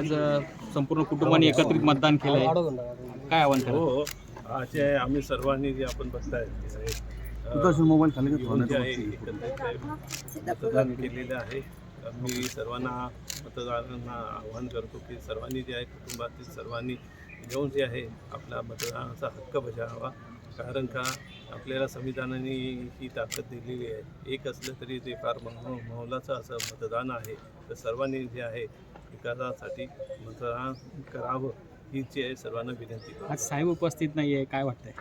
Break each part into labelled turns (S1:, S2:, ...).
S1: आज संपूर्ण कुटुंबाने एकत्रित मतदान केलंय. काय आव्हान
S2: हो आज जे आपण सर्वांनी जे आपण बघताय
S3: मोबाईल
S2: आहे मतदान केलेलं आहे. मी सर्वांना मतदारांना आवाहन करतो की सर्वांनी जे आहे कुटुंबातील सर्वांनी येऊन जे आहे आपला मतदानाचा हक्क बजावावा कारण का आपल्याला संविधानाने ही ताकद दिलेली आहे. एक असलं तरी ते फार मोलाचं असं मतदान आहे. तर सर्वांनी जे आहे विकासासाठी मतदान करावं ही जी आहे सर्वांना विनंती.
S1: आज साहेब उपस्थित नाहीये काय वाटतंय?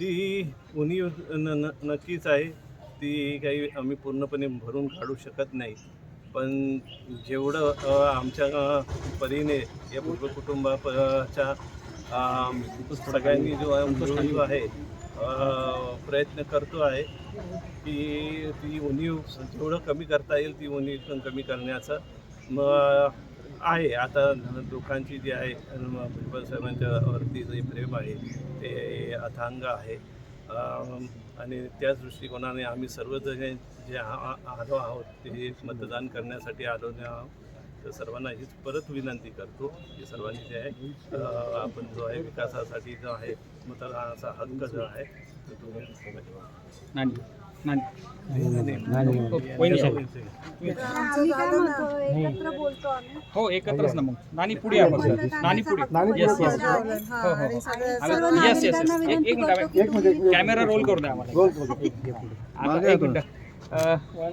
S2: ती उणीव न न नक्कीच आहे. ती काही आम्ही पूर्णपणे भरून काढू शकत नाही. पण जेवढं आमच्या परीने या पूर्व कुटुंबाच्या सगळ्यांनी जो आहे मिळून जो आहे प्रयत्न करतो आहे की ती उणीव जेवढं कमी करता येईल ती उणीव कमी करण्याचं मग आहे. आता लोकांची जी आहे भुजबळ साहेबांच्यावरती जे प्रेम आहे ते अथांग आहे. आणि त्याच दृष्टिकोनाने आम्ही सर्वजण जे आलो आहोत ते मतदान करण्यासाठी आलो आहोत. तर सर्वांना हीच परत विनंती करतो की सर्वांनी जे आहे आपण जो आहे विकासासाठी जो आहे मतदानाचा हक्क जो आहे तो तुम्ही
S1: नानी नानी
S2: आणि-
S1: हो, हो एकत्रच ना मग. नानी पुढे या बघ नानी पुढे. येस येस हो हो
S4: सर्व
S1: येस येस एक मिनिट कॅमेरा रोल करू द्या आम्हाला. एक मिनिट.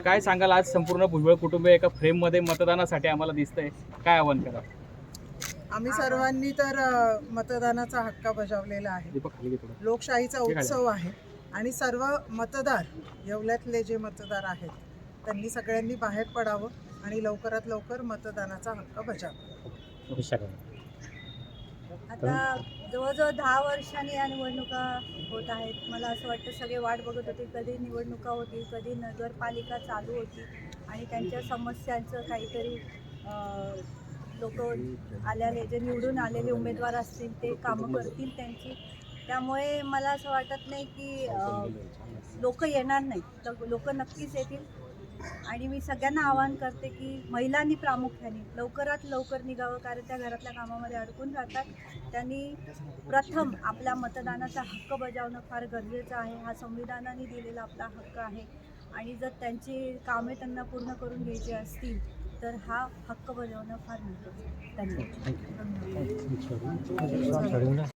S1: काय सांगाल? आज संपूर्ण भुजबळ कुटुंब एका फ्रेममध्ये मतदानासाठी आम्हाला दिसतंय. काय आव्हान करा?
S5: आम्ही सर्वांनी तर मतदानाचा हक्क बजावलेला आहे. लोकशाहीचा. उत्सव आहे. आणि सर्व मतदार येवल्यातले जे मतदार आहेत त्यांनी सगळ्यांनी बाहेर पडावं आणि लवकरात लवकर मतदानाचा हक्क बजावा.
S4: आता जवळजवळ दहा वर्षांनी या निवडणुका होत आहेत. मला असं वाटतं सगळे वाट बघत होते कधी निवडणुका होती कधी नगरपालिका चालू होती आणि त्यांच्या समस्यांचं काहीतरी लोक आलेले जे निवडून आलेले उमेदवार असतील ते कामं करतील त्यांची. त्यामुळे मला असं वाटत नाही की लोक येणार नाही तर लोक नक्कीच येतील. आणि मी सगळ्यांना आवाहन करते की महिलांनी प्रामुख्याने लवकरात लवकर निघावं कारण त्या घरातल्या कामामध्ये अडकून राहतात. त्यांनी प्रथम आपल्या मतदानाचा हक्क बजावणं फार गरजेचं आहे. हा संविधानाने दिलेला आपला हक्क आहे. आणि जर त्यांची कामे त्यांना पूर्ण करून घ्यायची असतील तर हा हक्क बजावणं फार महत्त्वाचं आहे. धन्यवाद.